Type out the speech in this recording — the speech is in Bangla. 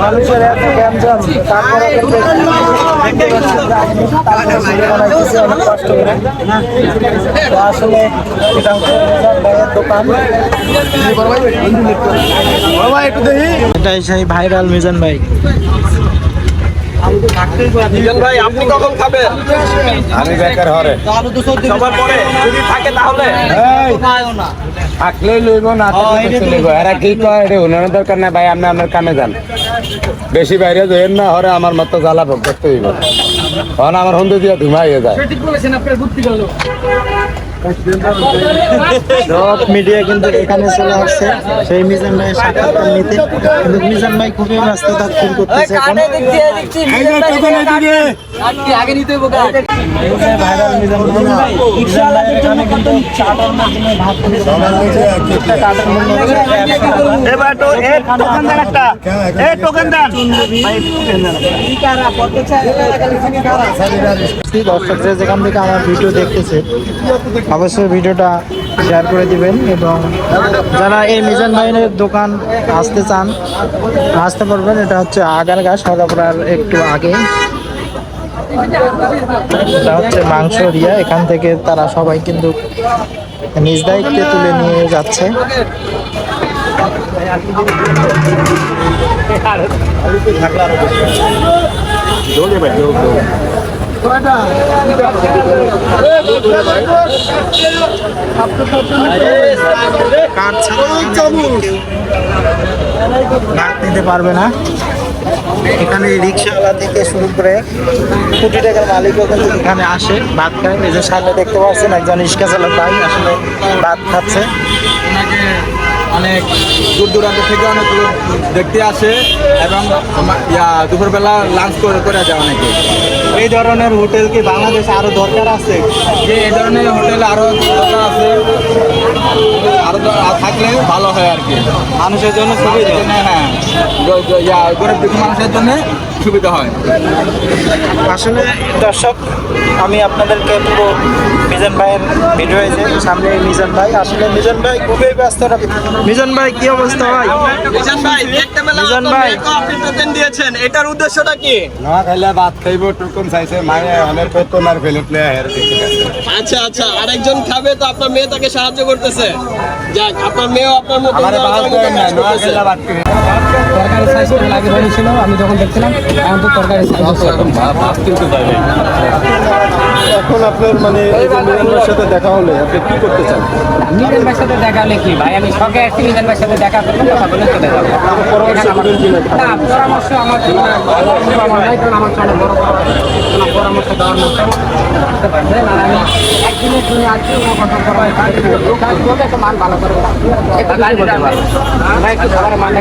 মানুষের এত গ্যাঞ্জাম তারপরে কষ্ট করে আসলে এটা হচ্ছে দোকান। এটাই সেই ভাইরাল মিজান ভাই। ভাই আপনি কখন খাবেন? আমি বেকার হরে সবার পরে যদি থাকে তাহলে? থাকলেই লইব না লইব। এরা কি কয় এটা দরকার না ভাই আপনি আপনার কামে যান। বেশি বাইরে যেন না হরে আমার মতো জ্বালা ভোগ করতে হইব। তখন আমার হন্দু দিয়ে ধুমাইয়ে যায়। সব মিডিয়া কিন্তু এখানে চলে আসছে। সেই মিজান ভাইয়ের সাক্ষাৎকার নিতে। কিন্তু মিজান ভাই খুবই ব্যস্ততা ফিল করতেছে এখন। ভাইরাল মিজান ভাই না, মিজান এখানে দর্শক যেখান থেকে আমার ভিডিও দেখতেছে, অবশ্যই ভিডিওটা শেয়ার করে দিবেন এবং যারা এই মিজান ভাইনের দোকান আসতে চান, আসতে পারবেন। এটা হচ্ছে আগারগা সরবরার একটু আগে। এটা হচ্ছে মাংস রিয়া এখান থেকে তারা সবাই কিন্তু নিজ দায়িত্বে তুলে নিয়ে যাচ্ছে। কাঠ ছাড়া নিতে পারবে না এখানে রিক্সাওয়ালা থেকে শুরু করে কোটি টাকার মালিকও কিন্তু এখানে আসে, ভাত খায়। এই যে সামনে দেখতে পাচ্ছেন একজন রিক্সা চালক ভাই, আসলে ভাত খাচ্ছে। অনেক দূর দূরান্ত থেকে অনেক লোক দেখতে আসে এবং দুপুরবেলা লাঞ্চ করে করে যায় অনেকে। এই ধরনের হোটেল কি বাংলাদেশে আরও দরকার আছে? যে এই ধরনের হোটেল আরও দরকার আছে, আরও দ- থাকলে ভালো হয় আর কি। মানুষের জন্য সুবিধা হ্যাঁ গরিব মানুষের জন্য সুবিধা হয়? আসলে দর্শক আমি আপনাদেরকে পুরো মিজান ভাইয়ের ভিডিও যে সামনে এই মিজান ভাই। আসলে মিজান ভাই খুবই ব্যস্ত মিজান ভাই কি অবস্থা ভাই? মিজান ভাই দেখতে পেলাম মিজান ভাই। আপনি প্রেজেন্ট দিয়েছেন। এটার উদ্দেশ্যটা কি? না খাইলে ভাত খাইব টুকুন চাইছে মায়ে অনেক পেতো আর ফেলত। আচ্ছা আচ্ছা আরেকজন খাবে তো আপনার মেয়ে তাকে সাহায্য করতেছে। যাক আপনার মেয়েও আপনার মতো আমারে ভাত না না খাইলে ভাত তরকারি লাগে হয়েছিল আমি যখন দেখছিলাম এখন তো তরকারি ভাত কিন্তু যাবে এখন আপনার মানে সাথে দেখা হলে আপনি কি করতে চান? মিজান সাথে দেখা হলে কি ভাই? আমি শখে আসছি সাথে দেখা করব কথা বলে চলে যাব। পরামর্শ আমার- পরামর্শ কারণ আমার চলে বড় বড় পরামর্শ। দেওয়ার মতো একদিনের জন্য আজকে কথা কাজ মান ভালো করে। একটু খাবারের মান